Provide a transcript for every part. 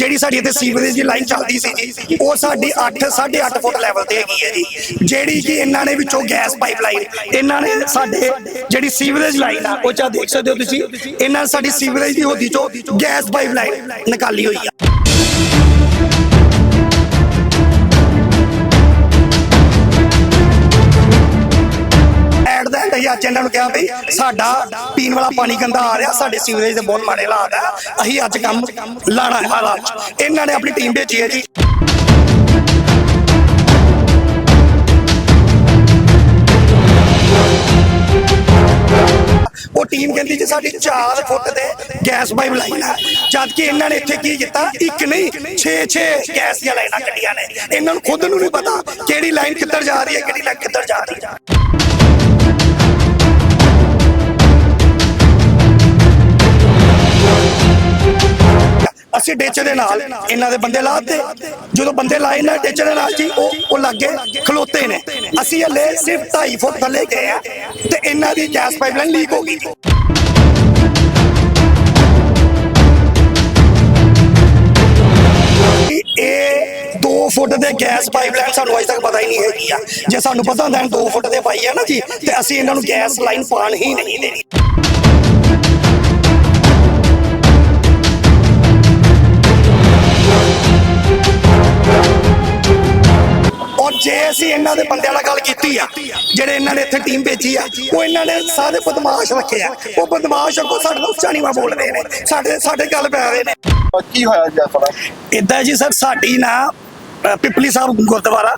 ਜਿਹੜੀ ਸਾਡੀ ਇੱਥੇ ਸੀਵਰੇਜ ਦੀ ਲਾਈਨ ਚੱਲਦੀ ਸੀ ਜੀ ਉਹ ਸਾਡੀ 8 8.5 ਫੁੱਟ ਲੈਵਲ ਤੇ ਹੈਗੀ ਹੈ ਜੀ। ਜਿਹੜੀ ਕਿ ਇਹਨਾਂ ਨੇ ਵਿੱਚੋਂ ਗੈਸ ਪਾਈਪਲਾਈਨ ਇਹਨਾਂ ਨੇ ਸਾਡੇ ਜਿਹੜੀ ਸੀਵਰੇਜ ਲਾਈਨ ਆ ਉਹ ਚਾ ਦੇਖ ਸਕਦੇ ਹੋ ਤੁਸੀਂ। ਇਹਨਾਂ ਨੇ ਸਾਡੀ ਸੀਵਰੇਜ ਦੀ ਹੋਦੀ ਚੋਂ ਗੈਸ ਪਾਈਪਲਾਈਨ ਨਿਕਾਲੀ ਹੋਈ ਆ। ਅੱਜ ਇਹਨਾਂ ਨੂੰ ਕਿਹਾ ਵੀ ਸਾਡਾ ਪੀਣ ਵਾਲਾ ਪਾਣੀ ਗੰਦਾ ਆ ਰਿਹਾ, ਸਾਡੇ ਸੀਵਰੇਜ ਦੇ ਬਹੁਤ ਮਾੜੇ ਹਾਲਾਤ ਆ, ਅਸੀਂ ਅੱਜ ਕੰਮ ਲਾਣਾ ਹਾਲਾਤ ਇਹਨਾਂ ਨੇ ਆਪਣੀ ਟੀਮ ਭੇਜੀ ਹੈ ਜੀ। ਉਹ ਟੀਮ ਕਹਿੰਦੀ ਜੀ, ਸਾਡੀ 4 ਫੁੱਟ ਦੇ ਗੈਸ ਪਾਈਪ ਲਾਈਨ ਆ। ਜਦ ਕਿ ਇਹਨਾਂ ਨੇ ਇੱਥੇ ਕੀ ਕੀਤਾ? ਇੱਕ ਨਹੀਂ 6 6 ਗੈਸ ਦੀਆਂ ਲਾਈਨਾਂ ਕੱਢੀਆਂ ਨੇ। ਇਹਨਾਂ ਨੂੰ ਖੁਦ ਨੂੰ ਨਹੀਂ ਪਤਾ ਕਿਹੜੀ ਲਾਈਨ ਕਿੱਧਰ ਜਾ ਰਹੀ ਹੈ, ਕਿਹੜੀ ਲਾਈਨ ਕਿੱਧਰ ਜਾ ਰਹੀ ਹੈ। ਅਸੀਂ ਡੇਚੇ ਦੇ ਨਾਲ ਇਹਨਾਂ ਦੇ ਬੰਦੇ ਲਾਤੇ। ਜਦੋਂ ਬੰਦੇ ਲਾਏ ਨਾ ਡੇਚੇ ਦੇ ਨਾਲ ਜੀ, ਉਹ ਉਹ ਲੱਗੇ ਖਲੋਤੇ ਨੇ। ਅਸੀਂ ਹਲੇ ਸਿਰਫ 2.5 ਫੁੱਟ ਥੱਲੇ ਗਏ ਆ ਤੇ ਇਹਨਾਂ ਦੀ ਗੈਸ ਪਾਈਪਲਾਈਨ ਲੀਕ ਹੋ ਗਈ। ਇਹ 2 ਫੁੱਟ ਦੇ ਗੈਸ ਪਾਈਪਲਾਈਨ ਸਾਨੂੰ ਅਜੇ ਤੱਕ ਪਤਾ ਹੀ ਨਹੀਂ ਹੈਗੀ ਆ। ਜੇ ਸਾਨੂੰ ਪਤਾ ਹੁੰਦਾ 2 ਫੁੱਟ ਦੇ ਪਾਈ ਆ ਨਾ ਜੀ, ਤੇ ਅਸੀਂ ਇਹਨਾਂ ਨੂੰ ਗੈਸ ਲਾਈਨ ਪਾਣ ਹੀ ਨਹੀਂ ਦੇਣੀ। ਔਰ ਜੇ ਅਸੀਂ ਇਹਨਾਂ ਦੇ ਬੰਦਿਆਂ ਨਾਲ ਗੱਲ ਕੀਤੀ ਆ ਜਿਹੜੇ ਇਹਨਾਂ ਨੇ ਇੱਥੇ ਟੀਮ ਭੇਜੀ ਆ ਉਹ ਇਹਨਾਂ ਨੇ ਸਾਰੇ ਬਦਮਾਸ਼ ਰੱਖੇ ਆ। ਉਹ ਬਦਮਾਸ਼ ਅੱਗੋਂ ਸਾਡੇ ਨਾਲ ਉੱਚਾ ਨੀਵਾ ਬੋਲਦੇ ਨੇ। ਸਾਡੇ ਸਾਡੇ ਗੱਲ ਪੈ ਰਹੇ ਨੇ। ਕੀ ਹੋਇਆ ਜੀ ਅਸਲ ਇਦਾਂ ਜੀ ਸਰ ਸਾਡੀ ਨਾ ਪਿਪਲੀ ਸਾਹਿਬ ਗੁਰਦੁਆਰਾ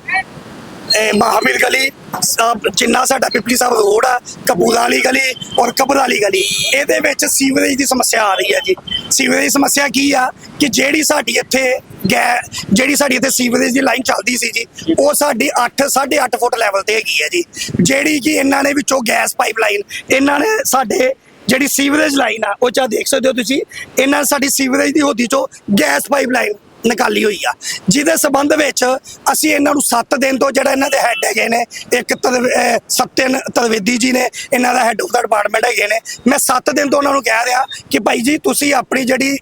ਮਹਾਵੀਰ ਗਲੀ ਅ, ਜਿੰਨਾ ਸਾਡਾ ਪਿਪਲੀ ਸਾਹਿਬ ਰੋਡ ਆ ਕਪੂਰਾ ਵਾਲੀ ਗਲੀ ਔਰ ਕਬਰ ਵਾਲੀ ਗਲੀ ਇਹਦੇ ਵਿੱਚ ਸੀਵਰੇਜ ਦੀ ਸਮੱਸਿਆ ਆ ਰਹੀ ਹੈ ਜੀ। ਸੀਵਰੇਜ ਦੀ ਸਮੱਸਿਆ ਕੀ ਆ ਕਿ ਜਿਹੜੀ ਸਾਡੀ ਇੱਥੇ ਗੈ ਜਿਹੜੀ ਸਾਡੀ ਇੱਥੇ ਸੀਵਰੇਜ ਦੀ ਲਾਈਨ ਚੱਲਦੀ ਸੀ ਜੀ ਉਹ ਸਾਡੀ 8 8.5 ਫੁੱਟ ਲੈਵਲ ਤੇ ਹੈਗੀ ਹੈ ਜੀ। ਜਿਹੜੀ ਕਿ ਇਹਨਾਂ ਨੇ ਵਿੱਚੋਂ ਗੈਸ ਪਾਈਪਲਾਈਨ ਇਹਨਾਂ ਨੇ ਸਾਡੇ ਜਿਹੜੀ ਸੀਵਰੇਜ ਲਾਈਨ ਆ ਉਹ ਚਾ ਦੇਖ ਸਕਦੇ ਹੋ ਤੁਸੀਂ ਇਹਨਾਂ ਸਾਡੀ ਸੀਵਰੇਜ ਦੀ ਹੋਦੀ ਚੋਂ ਗੈਸ ਪਾਈਪਲਾਈਨ ਨਿਕਾਲੀ ਹੋਈ ਆ। ਜਿਹਦੇ ਸਬੰਧ ਵਿੱਚ ਅਸੀਂ ਇਹਨਾਂ ਨੂੰ 7 ਦਿਨ ਤੋਂ ਜਿਹੜਾ ਇਹਨਾਂ ਦੇ ਹੈੱਡ ਹੈਗੇ ਨੇ, ਇੱਕ ਤਰਵ- ਸਤਿਨ ਤਰਵੇਦੀ ਜੀ ਨੇ, ਇਹਨਾਂ ਦਾ ਹੈੱਡ ਆਫ ਦਾ ਡਿਪਾਰਟਮੈਂਟ ਹੈਗੇ ਨੇ। ਮੈਂ 7 ਦਿਨ ਤੋਂ ਉਹਨਾਂ ਨੂੰ ਕਹਿ ਰਿਹਾ ਕਿ ਭਾਈ ਜੀ, ਤੁਸੀਂ ਆਪਣੀ ਜਿਹੜੀ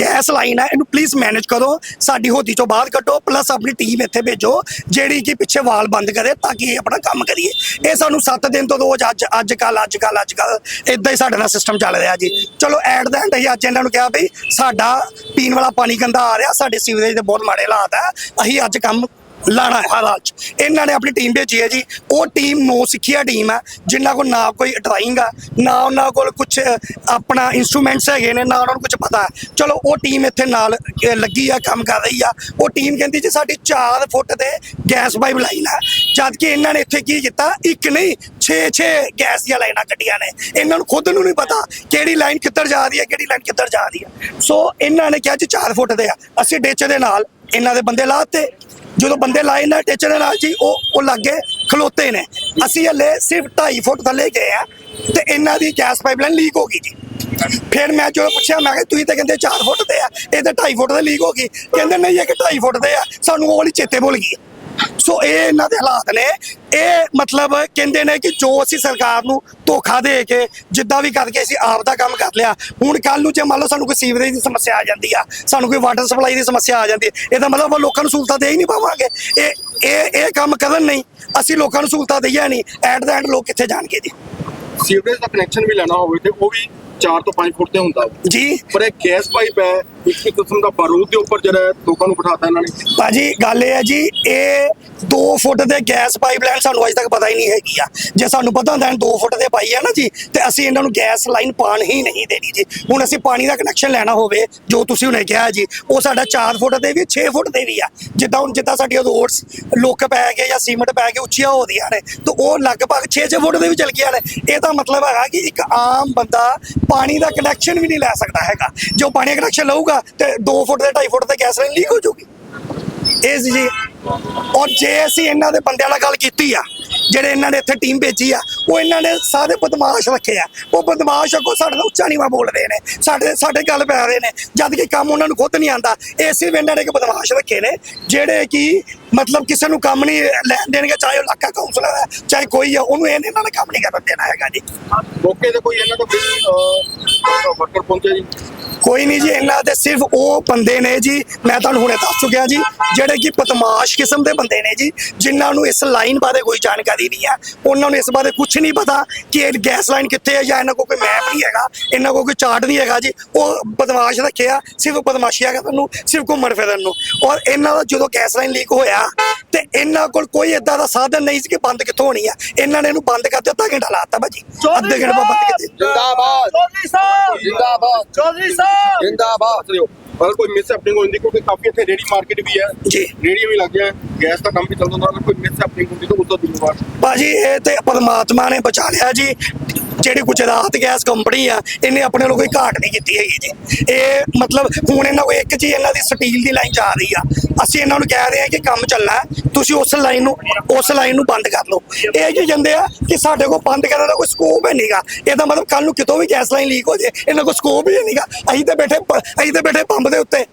ਗੈਸ ਲਾਈਨ ਹੈ ਇਹਨੂੰ ਪਲੀਜ਼ ਮੈਨੇਜ ਕਰੋ। ਸਾਡੀ ਹੋਦੀ ਤੋਂ ਬਾਹਰ ਕੱਢੋ ਪਲੱਸ ਆਪਣੀ ਟੀਮ ਇੱਥੇ ਭੇਜੋ, ਜਿਹੜੀ ਕਿ ਪਿੱਛੇ ਵਾਲ ਬੰਦ ਕਰੇ, ਤਾਂ ਕਿ ਇਹ ਆਪਣਾ ਕੰਮ ਕਰੀਏ। ਇਹ ਸਾਨੂੰ 7 ਦਿਨ ਤੋਂ ਰੋਜ਼ ਅੱਜ ਅੱਜ ਕੱਲ ਅੱਜ ਕੱਲ ਅੱਜ ਕੱਲ ਇਦਾਂ ਹੀ ਸਾਡੇ ਨਾਲ ਸਿਸਟਮ ਚੱਲ ਰਿਹਾ ਜੀ। ਚਲੋ ਐਟ ਦਾ ਐਂਡ ਅਸੀਂ ਅੱਜ ਇਹਨਾਂ ਨੂੰ ਕਿਹਾ ਵੀ ਸਾਡਾ ਪੀਣ ਵਾਲਾ ਪਾਣੀ ਗੰਦਾ ਆ ਰਿਹਾ ਸਾਡੇ ਸੀਵਰੇਜ ਦੇ ਬਹੁਤ ਮਾੜੇ ਹਾਲਾਤ ਆ। ਅਸੀਂ ਅੱਜ ਕੰਮ ਲਾਣਾ ਹਾਲਾਤ 'ਚ। ਇਹਨਾਂ ਨੇ ਆਪਣੀ ਟੀਮ ਭੇਜੀ ਹੈ ਜੀ। ਉਹ ਟੀਮ ਨੋ ਸਿੱਖਿਆ ਟੀਮ ਹੈ ਜਿਨ੍ਹਾਂ ਕੋਲ ਨਾ ਕੋਈ ਡਰਾਇੰਗ ਆ, ਨਾ ਉਹਨਾਂ ਕੋਲ ਕੁਝ ਆਪਣਾ ਇਨਸਟਰੂਮੈਂਟਸ ਹੈਗੇ ਨੇ, ਨਾ ਉਹਨਾਂ ਨੂੰ ਕੁਝ ਪਤਾ ਚਲੋ, ਉਹ ਟੀਮ ਇੱਥੇ ਨਾਲ ਲੱਗੀ ਆ, ਕੰਮ ਕਰ ਰਹੀ ਆ। ਉਹ ਟੀਮ ਕਹਿੰਦੀ ਜੀ, ਸਾਡੀ 4 ਫੁੱਟ ਦੇ ਗੈਸ ਪਾਈਪ ਲਾਈਨ ਹੈ ਜਦ ਕਿ ਇਹਨਾਂ ਨੇ ਇੱਥੇ ਕੀ ਕੀਤਾ? ਇੱਕ ਨਹੀਂ 6 6 ਗੈਸ ਦੀਆਂ ਲਾਈਨਾਂ ਕੱਢੀਆਂ ਨੇ। ਇਹਨਾਂ ਨੂੰ ਖੁਦ ਨੂੰ ਨਹੀਂ ਪਤਾ ਕਿਹੜੀ ਲਾਈਨ ਕਿੱਧਰ ਜਾ ਰਹੀ ਹੈ, ਕਿਹੜੀ ਲਾਈਨ ਕਿੱਧਰ ਜਾ ਰਹੀ ਹੈ। ਸੋ ਇਹਨਾਂ ਨੇ ਕਿਹਾ ਜੀ 4 ਫੁੱਟ ਦੇ ਆ। ਅਸੀਂ ਡੇਚੇ ਦੇ ਨਾਲ ਇਹਨਾਂ ਦੇ ਬੰਦੇ ਲਾਤੇ ਜਦੋਂ ਬੰਦੇ ਲਾਏ ਨਾ ਟੇਚਰ ਦੇ ਨਾਲ ਜੀ, ਉਹ ਉਹ ਲੱਗੇ ਖਲੋਤੇ ਨੇ। ਅਸੀਂ ਹਲੇ ਸਿਰਫ 2.5 ਫੁੱਟ ਥੱਲੇ ਗਏ ਆ ਤੇ ਇਹਨਾਂ ਦੀ ਗੈਸ ਪਾਈਪਲਾਈਨ ਲੀਕ ਹੋ ਗਈ ਜੀ। ਫਿਰ ਮੈਂ ਜਦੋਂ ਪੁੱਛਿਆ, ਮੈਂ ਕਿਹਾ, ਤੁਸੀਂ ਤਾਂ ਕਹਿੰਦੇ 4 ਫੁੱਟ ਦੇ ਆ, ਇਹ ਤਾਂ 2.5 ਫੁੱਟ ਦੇ ਲੀਕ ਹੋ ਗਈ। ਕਹਿੰਦੇ, ਨਹੀਂ, ਇਹ ਕਿ 2.5 ਫੁੱਟ ਦੇ ਆ, ਸਾਨੂੰ ਉਹ ਵਾਲੀ ਚੇਤੇ ਭੁੱਲ ਗਈ ਸੋ ਇਹ ਇਹਨਾਂ ਦੇ ਹਾਲਾਤ ਨੇ। ਇਹ ਮਤਲਬ ਕਹਿੰਦੇ ਨੇ ਕਿ ਜੋ ਅਸੀਂ ਸਰਕਾਰ ਨੂੰ ਧੋਖਾ ਦੇ ਕੇ ਜਿੱਦਾਂ ਵੀ ਕਰਕੇ ਅਸੀਂ ਆਪ ਦਾ ਕੰਮ ਕਰ ਲਿਆ, ਹੁਣ ਕੱਲ ਨੂੰ ਜੇ ਮੰਨ ਲਓ ਸਾਨੂੰ ਕੋਈ ਸੀਵਰੇਜ ਦੀ ਸਮੱਸਿਆ ਆ ਜਾਂਦੀ ਆ, ਸਾਨੂੰ ਕੋਈ ਵਾਟਰ ਸਪਲਾਈ ਦੀ ਸਮੱਸਿਆ ਆ ਜਾਂਦੀ ਹੈ ਇਹਦਾ ਮਤਲਬ ਆਪਾਂ ਲੋਕਾਂ ਨੂੰ ਸਹੂਲਤਾਂ ਦੇ ਹੀ ਨਹੀਂ ਪਾਵਾਂਗੇ। ਇਹ ਇਹ ਇਹ ਕੰਮ ਕਰਨ ਨਹੀਂ, ਅਸੀਂ ਲੋਕਾਂ ਨੂੰ ਸਹੂਲਤਾਂ ਦਈਆਂ ਨਹੀਂ ਐਟ ਦਾ ਐਂਡ ਲੋਕ ਕਿੱਥੇ ਜਾਣਗੇ ਜੀ? ਸੀਵਰੇਜ ਦਾ ਕਨੈਕਸ਼ਨ ਵੀ ਲੈਣਾ ਹੋਵੇ ਤੇ ਉਹ ਵੀ 4 ਤੋਂ 5 ਫੁੱਟ ਤੇ ਹੁੰਦਾ। ਜੀ। ਪਰ ਇਹ ਗੈਸ ਪਾਈਪ ਹੈ ਇੱਕ ਇੱਕ ਕਿਸਮ ਦਾ ਬਾਰੂਦ ਦੇ ਉੱਪਰ ਜਿਹੜਾ ਲੋਕਾਂ ਨੂੰ ਬਿਠਾਤਾ ਇਹਨਾਂ ਨੇ। ਭਾਜੀ ਗੱਲ ਇਹ ਹੈ ਜੀ ਇਹ 2 ਫੁੱਟ ਦੇ ਗੈਸ ਪਾਈਪਲਾਈਨ ਸਾਨੂੰ ਅਜੇ ਤੱਕ ਪਤਾ ਹੀ ਨਹੀਂ ਹੈਗੀ ਆ। ਜੇ ਸਾਨੂੰ ਪਤਾ ਹੁੰਦਾ 2 ਫੁੱਟ ਦੇ ਪਾਈ ਆ ਨਾ ਜੀ ਤੇ ਅਸੀਂ ਇਹਨਾਂ ਨੂੰ ਗੈਸ ਲਾਈਨ ਪਾਣ ਹੀ ਨਹੀਂ ਦੇਣੀ ਜੀ। ਹੁਣ ਅਸੀਂ ਪਾਣੀ ਦਾ ਕਨੈਕਸ਼ਨ ਲੈਣਾ ਹੋਵੇ ਜੋ ਤੁਸੀਂ ਹੁਣੇ ਕਿਹਾ ਜੀ ਉਹ ਸਾਡਾ 4 ਫੁੱਟ ਦੇ ਵੀ 6 ਫੁੱਟ ਦੇ ਵੀ ਆ। ਜਿੱਦਾਂ ਹੁਣ ਜਿੱਦਾਂ ਸਾਡੀਆਂ ਰੋਡਸ ਲੁੱਕ ਪੈ ਕੇ ਜਾਂ ਸੀਮੈਂਟ ਪੈ ਕੇ ਉੱਚੀਆਂ ਹੋ ਰਹੀਆਂ ਨੇ ਤੇ ਉਹ ਲਗਭਗ 6-6 ਫੁੱਟ ਦੇ ਵੀ ਚਲ ਗਈਆਂ ਨੇ। ਇਹਦਾ ਮਤਲਬ ਹੈਗਾ ਕਿ ਇੱਕ ਆਮ ਬੰਦਾ ਪਾਣੀ ਦਾ ਕਨੈਕਸ਼ਨ ਵੀ ਨਹੀਂ ਲੈ ਸਕਦਾ ਹੈਗਾ। ਜੋ ਪਾਣੀ ਦਾ ਕਨੈਕਸ਼ਨ ਲਊਗਾ ਤੇ 2 ਫੁੱਟ ਦੇ 2.5 ਫੁੱਟ ਤੇ ਗੈਸ ਲਾਈਨ ਲੀਕ ਹੋ ਜਾਊਗੀ। ਇਸ ਜੀ ਔਰ ਜੇ ਅਸੀਂ ਇਹਨਾਂ ਦੇ ਬੰਦਿਆਂ ਨਾਲ ਗੱਲ ਕੀਤੀ ਆ ਜਿਹੜੇ ਇਹਨਾਂ ਨੇ ਇੱਥੇ ਟੀਮ ਭੇਜੀ ਆ, ਉਹ ਇਹਨਾਂ ਨੇ ਸਾਰੇ ਬਦਮਾਸ਼ ਰੱਖੇ ਆ। ਉਹ ਬਦਮਾਸ਼ ਅੱਗੋਂ ਸਾਡੇ ਨਾਲ ਉੱਚਾ ਨੀਵਾ ਬੋਲਦੇ ਨੇ। ਸਾਡੇ ਸਾਡੇ ਗੱਲ ਪੈ ਰਹੇ ਨੇ। ਜਦ ਕਿ ਕੰਮ ਉਹਨਾਂ ਨੂੰ ਖੁਦ ਨਹੀਂ ਆਂਦਾ ਇਸੇ ਵੀ ਇਹਨਾਂ ਨੇ ਇੱਕ ਬਦਮਾਸ਼ ਰੱਖੇ ਨੇ, ਜਿਹੜੇ ਕਿ ਮਤਲਬ ਕਿਸੇ ਨੂੰ ਕੰਮ ਨਹੀਂ ਲੈਣ ਦੇਣਗੇ, ਚਾਹੇ ਉਹ ਇਲਾਕਾ ਕਾਉਂਸਲਰ ਹੈ, ਚਾਹੇ ਕੋਈ ਆ ਉਹਨੂੰ ਇਹਨੇ ਇਹਨਾਂ ਨੇ ਕੰਮ ਨਹੀਂ ਕਰਨ ਦੇਣਾ ਹੈਗਾ ਜੀ। ਮੌਕੇ ਤੇ ਕੋਈ ਇਹਨਾਂ ਤੋਂ ਕੋਈ ਵਰਕਰ ਪਹੁੰਚਿਆ ਜੀ? ਕੋਈ ਨਹੀਂ ਜੀ ਇਹਨਾਂ ਦੇ ਸਿਰਫ ਉਹ ਬੰਦੇ ਨੇ ਜੀ ਮੈਂ ਤੁਹਾਨੂੰ ਹੁਣੇ ਦੱਸ ਚੁੱਕਿਆ ਜੀ ਜਿਹੜੇ ਕਿ ਬਦਮਾਸ਼ ਕਿਸਮ ਦੇ ਬੰਦੇ ਨੇ ਜੀ ਜਿਨ੍ਹਾਂ ਨੂੰ ਇਸ ਲਾਈਨ ਬਾਰੇ ਕੋਈ ਜਾਣਕਾਰੀ ਨਹੀਂ ਹੈ। ਉਹਨਾਂ ਨੂੰ ਇਸ ਬਾਰੇ ਕੁਝ ਨਹੀਂ ਪਤਾ ਕਿ ਇਹ ਗੈਸ ਲਾਈਨ ਕਿੱਥੇ ਹੈ ਜਾਂ ਇਹਨਾਂ ਕੋਲ ਕੋਈ ਮੈਪ ਨਹੀਂ ਹੈਗਾ ਇਹਨਾਂ ਕੋਲ ਕੋਈ ਚਾਰਟ ਨਹੀਂ ਹੈਗਾ ਜੀ ਉਹ ਬਦਮਾਸ਼ ਰੱਖਿਆ ਸਿਰਫ ਬਦਮਾਸ਼ੀ ਹੈਗਾ ਤੁਹਾਨੂੰ ਸਿਰਫ ਘੁੰਮਣ ਫਿਰਨ ਨੂੰ। ਔਰ ਇਹਨਾਂ ਦਾ ਜਦੋਂ ਗੈਸ ਲਾਈਨ ਲੀਕ ਹੋਇਆ ਤੇ ਇਹਨਾਂ ਕੋਲ ਕੋਈ ਏਦਾਂ ਦਾ ਸਾਧਨ ਨਹੀਂ ਸੀ ਕਿ ਬੰਦ ਕਿੱਥੋਂ ਹੋਣੀ ਆ। ਇਹਨਾਂ ਨੇ ਇਹਨੂੰ ਬੰਦ ਕਰ ਦਿੱਤਾ ਘੰਟਾ ਲਾਤਾ ਭਾਜੀ। ਅੱਧੇ ਘੰਟੇ ਬਾਅਦ ਬੰਦ ਕੀਤੀ ਜਿੰਦਾਬਾਦ ਚੌਧਰੀ ਸਾਹਿਬ! ਜਿੰਦਾਬਾਦ। ਚੌਧਰੀ ਸਾਹਿਬ! ਜਿੰਦਾਬਾਦ ਅਗਰ ਕੋਈ ਮਿਸ ਹੈਪਨਿੰਗ ਹੁੰਦੀ ਕਿਉਂਕਿ ਕਾਫੀ ਇੱਥੇ ਰੇੜੀ ਮਾਰਕੀਟ ਵੀ ਹੈ ਜੀ। ਰੇੜੀ ਵੀ ਲੱਗ ਗਿਆ ਗੈਸ ਦਾ ਕੰਮ ਵੀ ਚੱਲਦਾ ਹੁੰਦਾ ਕੋਈ ਮਿਸ ਹੈਪਨਿੰਗ ਹੁੰਦੀ ਤਾਂ ਉਸ ਦਾ ਜ਼ਿੰਮੇਵਾਰ ਭਾਜੀ ਇਹ ਤੇ ਪਰਮਾਤਮਾ ਨੇ ਬਚਾ ਲਿਆ ਜੀ। ਜਿਹੜੀ ਗੁਜਰਾਤ ਗੈਸ ਕੰਪਨੀ ਆ ਇਹਨੇ ਆਪਣੇ ਨੂੰ ਕੋਈ ਘਾਟ ਨਹੀਂ ਕੀਤੀ ਹੈਗੀ ਜੀ। ਇਹ ਮਤਲਬ ਹੁਣ ਇਹਨਾਂ ਕੋਲ ਇੱਕ ਜੀ ਇਹਨਾਂ ਦੀ ਸਟੀਲ ਦੀ ਲਾਈਨ ਜਾ ਰਹੀ ਆ। ਅਸੀਂ ਇਹਨਾਂ ਨੂੰ ਕਹਿ ਰਹੇ ਹਾਂ ਕਿ ਕੰਮ ਚੱਲਣਾ ਤੁਸੀਂ ਉਸ ਲਾਈਨ ਨੂੰ ਉਸ ਲਾਈਨ ਨੂੰ ਬੰਦ ਕਰ ਲਓ। ਇਹ ਕੀ ਕਹਿੰਦੇ ਆ ਕਿ ਸਾਡੇ ਕੋਲ ਬੰਦ ਕਰਨ ਦਾ ਕੋਈ ਸਕੋਪ ਹੈ ਨਹੀਂਗਾ। ਇਹਦਾ ਮਤਲਬ ਕੱਲ ਨੂੰ ਕਿਤੋਂ ਵੀ ਗੈਸ ਲਾਈਨ ਲੀਕ ਹੋ ਜੇ ਇਹਨਾਂ ਕੋਲ ਸਕੋਪ ਹੀ ਨਹੀਂਗਾ। ਅਸੀਂ ਤਾਂ ਬੈਠੇ ਅਸੀਂ ਤਾਂ ਬੈਠੇ ਪੰਪ ਦੇ ਉੱਤੇ।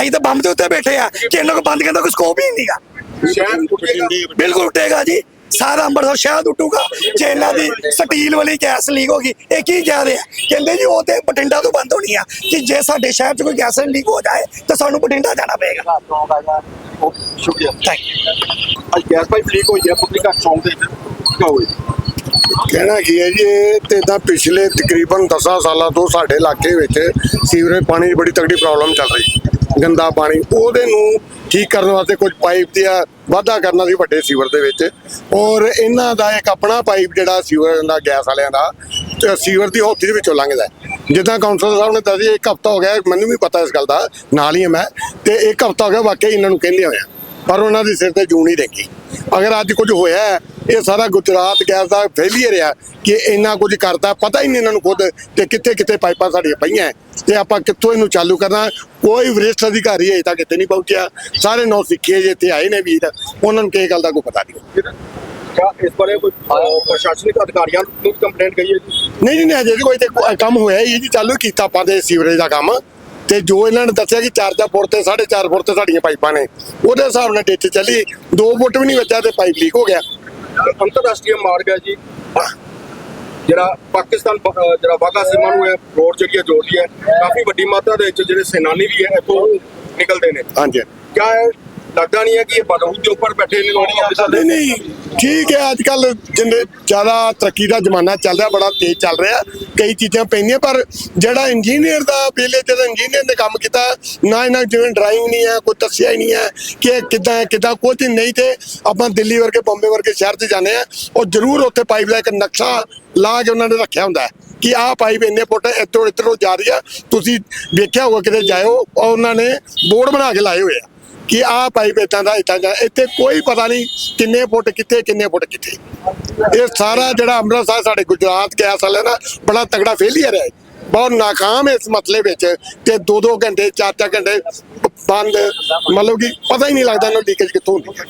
ਅਸੀਂ ਤਾਂ ਬੰਬ ਦੇ ਉੱਤੇ ਬੈਠੇ ਆ ਕਿ ਇਹਨਾਂ ਕੋਲ ਬੰਦ ਕਰਨ ਦਾ ਕੋਈ ਸਕੋਪ ਹੀ ਨਹੀਂਗਾ। ਬਿਲਕੁਲ ਉੱਠੇਗਾ ਜੀ। ਸਾਰਾ ਅੰਮ੍ਰਿਤਸਰ ਸ਼ਹਿਰ ਉੱਠੂਗਾ ਜੇ ਇਹਨਾਂ ਦੀ ਸਟੀਲ ਵਾਲੀ ਗੈਸ ਲੀਕ ਹੋ ਗਈ ਇਹ ਕੀ ਕਹਿ ਰਹੇ ਆ? ਕਹਿੰਦੇ ਜੀ ਉਹ ਤੇ ਬਠਿੰਡਾ ਤੋਂ ਬੰਦ ਹੋਣੀ ਆ। ਕਿ ਜੇ ਸਾਡੇ ਸ਼ਹਿਰ 'ਚ ਕੋਈ ਗੈਸ ਲੀਕ ਹੋ ਜਾਏ ਤਾਂ ਸਾਨੂੰ ਬਠਿੰਡਾ ਜਾਣਾ ਪਏਗਾ। ਸ਼ੁਕਰੀਆ ਥੈਂਕ ਯੂ ਅੱਜ ਗੈਸ ਪਾਈਪ ਲੀਕ ਹੋਈ ਹੈ, ਪੁੱਤਰੀ ਘਰ ਚੌਂਕ ਦੇ ਵਿੱਚ। ਹੋਈ ਕਹਿਣਾ ਕੀ ਹੈ ਜੀ, ਇਹ ਤੇ ਤਾਂ ਪਿਛਲੇ ਤਕਰੀਬਨ 10 ਸਾਲਾਂ ਤੋਂ ਸਾਡੇ ਇਲਾਕੇ ਵਿੱਚ ਸੀਵਰੇਜ ਪਾਣੀ ਦੀ ਬੜੀ ਤਕੜੀ ਪ੍ਰੋਬਲਮ ਚੱਲ ਰਹੀ ਗੰਦਾ ਪਾਣੀ, ਉਹਦੇ ਨੂੰ ਠੀਕ ਕਰਨ ਵਾਸਤੇ ਕੁਝ ਪਾਈਪ ਦੀ ਆ ਵਾਧਾ ਕਰਨਾ ਸੀ ਵੱਡੇ ਸੀਵਰ ਦੇ ਵਿੱਚ। ਔਰ ਇਹਨਾਂ ਦਾ ਇੱਕ ਆਪਣਾ ਪਾਈਪ ਜਿਹੜਾ ਸੀਵਰ ਦਾ ਗੈਸ ਵਾਲਿਆਂ ਦਾ ਸੀਵਰ ਦੀ ਹੌਤੀ ਦੇ ਵਿੱਚੋਂ ਲੰਘਦਾ ਜਿੱਦਾਂ ਕਾਉਂਸਲਰ ਸਾਹਿਬ ਨੇ ਦੱਸਿਆ, ਇੱਕ ਹਫਤਾ ਹੋ ਗਿਆ, ਮੈਨੂੰ ਵੀ ਪਤਾ ਇਸ ਗੱਲ ਦਾ, ਨਾਲ ਹੀ ਹਾਂ ਮੈਂ, ਤੇ ਇੱਕ ਹਫਤਾ ਹੋ ਗਿਆ, ਵਾਕਈ ਇਹਨਾਂ ਨੂੰ ਕਹਿੰਦੇ ਹੋਇਆ ਪਰ ਉਹਨਾਂ ਦੀ ਸਿਰ ਤੇ ਜੂੰ ਹੀ ਦੇਖੀ। ਅਗਰ ਅੱਜ ਕੁਝ ਹੋਇਆ ਇਹ ਸਾਰਾ ਗੁਜਰਾਤ ਗੈਸ ਦਾ ਫੇਲੀਅਰ ਆ ਕਿ ਇੰਨਾ ਕੁਝ ਕਰਦਾ ਪਤਾ ਹੀ ਨਹੀਂ ਇਹਨਾਂ ਨੂੰ ਖੁਦ ਤੇ ਕਿੱਥੇ ਕਿੱਥੇ ਪਾਈਪਾਂ ਸਾਡੀਆਂ ਪਈਆਂ। ਤੇ ਆਪਾਂ ਕਿੱਥੋਂ ਇਹਨੂੰ ਚਾਲੂ ਕਰਨਾ, ਕੋਈ ਵਰਿਸ਼ਠ ਅਧਿਕਾਰੀ ਅਜੇ ਤੱਕ ਇੱਥੇ ਨਹੀਂ ਪਹੁੰਚਿਆ। ਸਾਰੇ ਨੌ ਸਿੱਖੇ ਜੇ ਇੱਥੇ ਆਏ ਨੇ ਵੀਰ, ਉਹਨਾਂ ਨੂੰ ਕਿਸੇ ਗੱਲ ਦਾ ਕੋਈ ਪਤਾ ਨਹੀਂ। ਕਿਆ ਇਸ ਬਾਰੇ ਕੋਈ ਅਹ, ਪ੍ਰਸ਼ਾਸਨਿਕ ਅਧਿਕਾਰੀਆਂ ਨੂੰ ਕੰਪਲੇਂਟ ਗਈ ਹੈ ਜੀ? ਨਹੀਂ ਨਹੀਂ ਨਹੀਂ ਅਜੇ ਕੋਈ ਤੇ ਕੋ- ਕੰਮ ਹੋਇਆ ਹੀ ਹੈ ਜੀ ਚਾਲੂ ਕੀਤਾ ਆਪਾਂ ਦੇ ਸੀਵਰੇਜ ਦਾ ਕੰਮ। ਤੇ ਜੋ ਇਹਨਾਂ ਨੇ ਦੱਸਿਆ ਕਿ 4-4 ਫੁੱਟ ਤੇ 4.5 ਫੁੱਟ ਤੇ ਸਾਡੀਆਂ ਪਾਈਪਾਂ ਨੇ ਉਹਦੇ ਹਿਸਾਬ ਨਾਲ ਡਿੱਚ ਚੱਲੀ। 2 ਫੁੱਟ ਵੀ ਨਹੀਂ ਵੱਜਾ ਤੇ ਪਾਈਪ ਲੀਕ ਹੋ ਗਿਆ। ਅੰਤਰਰਾਸ਼ਟਰੀ ਮਾਰਗ ਹੈ ਜੀ। ਜਿਹੜਾ ਪਾਕਿਸਤਾਨ ਅਹ, ਜਿਹੜਾ ਵਾਗਾ ਸੀਮਾ ਨੂੰ ਹੈ ਰੋਡ ਜਿਹੜੀ ਹੈ ਜੋੜਦੀ ਹੈ। ਕਾਫੀ ਵੱਡੀ ਮਾਤਰਾ ਦੇ ਵਿੱਚ ਜਿਹੜੇ ਸੈਨਾਨੀ ਵੀ ਹੈ ਇੱਥੋਂ ਨਿਕਲਦੇ ਨੇ। ਹਾਂਜੀ। ਕਿਆ ਹੈ? ਲੱਗਦਾ ਨਹੀਂ ਹੈ ਕਿ ਇਹ ਬਾਰੂਦ ਦੇ ਉੱਪਰ ਬੈਠੇ ਨੇ ਲੋੜੀ ਆਫਿਸਰ ਨਹੀਂ ਨਹੀਂ। ਠੀਕ ਹੈ ਅੱਜ ਕੱਲ ਜਿੰਨੇ ਜ਼ਿਆਦਾ ਤਰੱਕੀ ਦਾ ਜ਼ਮਾਨਾ ਚੱਲ ਰਿਹਾ, ਬੜਾ ਤੇਜ਼ ਚੱਲ ਰਿਹਾ। ਕਈ ਚੀਜ਼ਾਂ ਪੈਂਦੀਆਂ, ਪਰ ਜਿਹੜਾ ਇੰਜੀਨੀਅਰ ਦਾ ਪਹਿਲੇ ਜਦੋਂ ਇੰਜੀਨੀਅਰ ਨੇ ਕੰਮ ਕੀਤਾ, ਨਾ ਇਹਨਾਂ ਜਿਵੇਂ ਡਰਾਇੰਗ ਨਹੀਂ ਹੈ, ਕੋਈ ਦੱਸਿਆ ਹੀ ਨਹੀਂ ਹੈ ਕਿ ਇਹ ਕਿੱਦਾਂ ਕਿੱਦਾਂ ਕੁਝ ਨਹੀਂ ਤੇ ਆਪਾਂ ਦਿੱਲੀ ਵਰਗੇ, ਬੰਬੇ ਵਰਗੇ ਸ਼ਹਿਰ 'ਚ ਜਾਂਦੇ ਆ ਉਹ ਜ਼ਰੂਰ ਉੱਥੇ ਪਾਈਪ ਦਾ ਇੱਕ ਨਕਸ਼ਾ ਲਾ ਕੇ ਉਹਨਾਂ ਨੇ ਰੱਖਿਆ ਹੁੰਦਾ ਕਿ ਆਹ ਪਾਈਪ ਇੰਨੇ ਫੁੱਟ ਇੱਥੋਂ ਇੱਧਰੋਂ ਜਾ ਰਹੀ ਆ ਤੁਸੀਂ ਵੇਖਿਆ ਹੋਊਗਾ, ਕਿਤੇ ਜਾਇਓ ਉਹ ਉਹਨਾਂ ਨੇ ਬੋਰਡ ਬਣਾ ਕੇ ਲਾਏ ਹੋਏ ਆ। ਕਿ ਆਹ ਪਾਈਪ ਇਦਾਂ ਦਾ ਇਦਾਂ ਦਾ। ਇੱਥੇ ਕੋਈ ਪਤਾ ਨਹੀਂ ਕਿੰਨੇ ਫੁੱਟ ਕਿੱਥੇ, ਕਿੰਨੇ ਫੁੱਟ ਕਿੱਥੇ। ਇਹ ਸਾਰਾ ਜਿਹੜਾ ਅੰਮ੍ਰਿਤਸਰ ਸਾਡੇ ਗੁਜਰਾਤ ਗੈਸ ਵਾਲਿਆਂ ਦਾ ਬੜਾ ਤਗੜਾ ਫੇਲੀਅਰ ਹੈ। ਬਹੁਤ ਨਾਕਾਮ ਹੈ ਇਸ ਮਸਲੇ ਵਿੱਚ ਤੇ 2-2 ਘੰਟੇ 4-4 ਘੰਟੇ ਬੰਦ, ਮਤਲਬ ਕਿ ਪਤਾ ਹੀ ਨਹੀਂ ਲੱਗਦਾ ਇਹਨੂੰ ਲੀਕੇਜ ਕਿੱਥੋਂ ਹੁੰਦੀ ਹੈ।